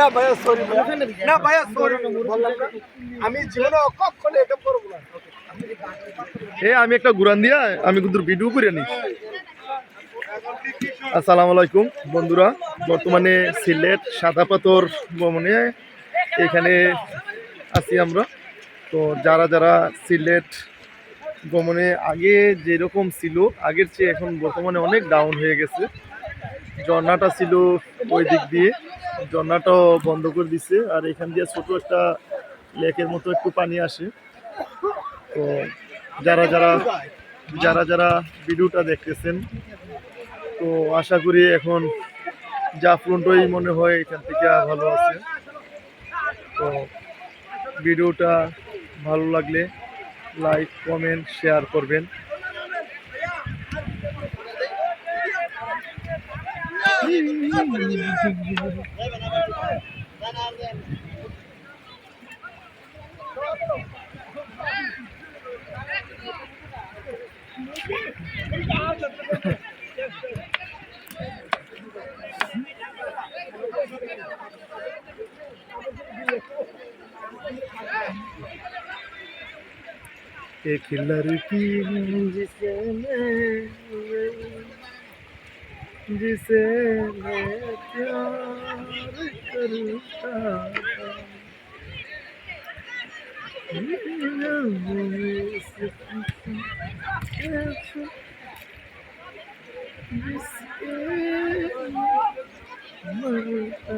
না ভাইয়া সরি না ভাইয়া সরি বললাম না। আমি জীবনে কখনো এটা করব না। এ আমি একটা ঘুরান দিয়া আমি কিন্তু ভিডিও করে নি আসসালামু আলাইকুম বন্ধুরা। বর্তমানে সিলেট সাদা পাথর ভ্রমণে এখানে আছি আমরা। তো যারা যারা সিলেট ভ্রমণে আগে যেরকম ছিল আগের চেয়ে এখন বর্তমানে অনেক ডাউন হয়ে গেছে। ঝর্ণাটা ছিল ওই দিক দিয়ে। ঝর্ণাটাও বন্ধ করে দিছে, আর এখান দিয়ে ছোট একটা লেকের মতো একটু পানি আসে। তো যারা যারা যারা যারা ভিডিওটা দেখতেছেন, তো আশা করি এখন জাফলনটাই মনে হয় এখান থেকে ভালো আছে। তো ভিডিওটা ভালো লাগলে লাইক, কমেন্ট, শেয়ার করবেন। Ekler ki incesene जिसे मैं जिसे मैं प्यार करता था। जिसके मरता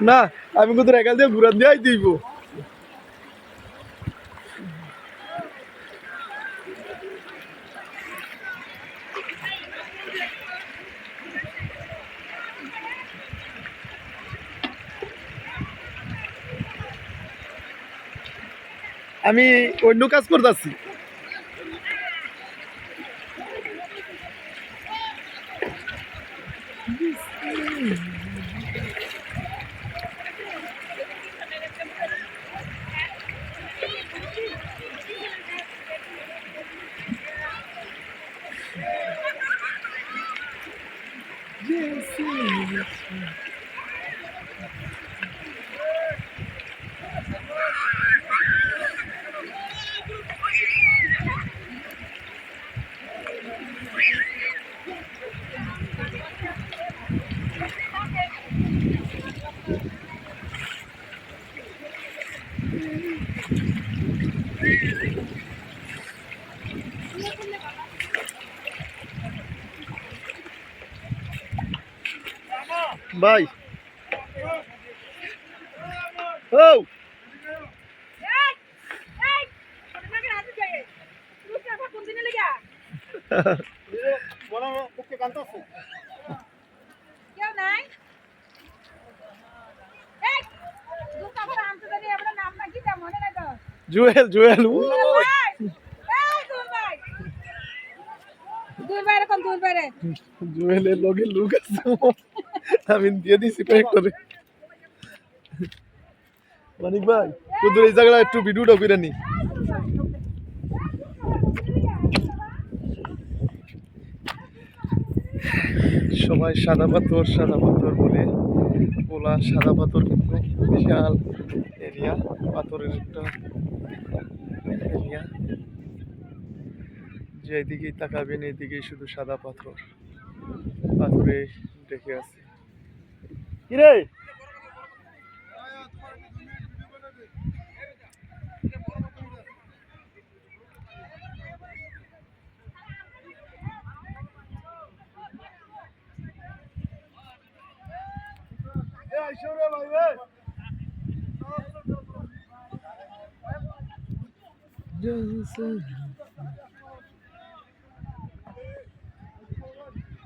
না আমি কিন্তু রেখাল দিয়ে ঘুরান দিয়ে দিব আমি অন্য কাজ করতেছি ভাই ও বড় পক্ষে কান্ত আছে জুয়েল। জুয়েলের লগে আছে আমি দিয়ে একটু নি। সবাই সাদা পাথর সাদা পাথর বলে বলা সাদা পাথর কিন্তু বিশাল এরিয়া পাথরের একটা এরিয়া যেদিকেই তাকাবেন এদিকেই শুধু সাদা পাথর। পাথরে ডেকে আছে। কিরে? जैसे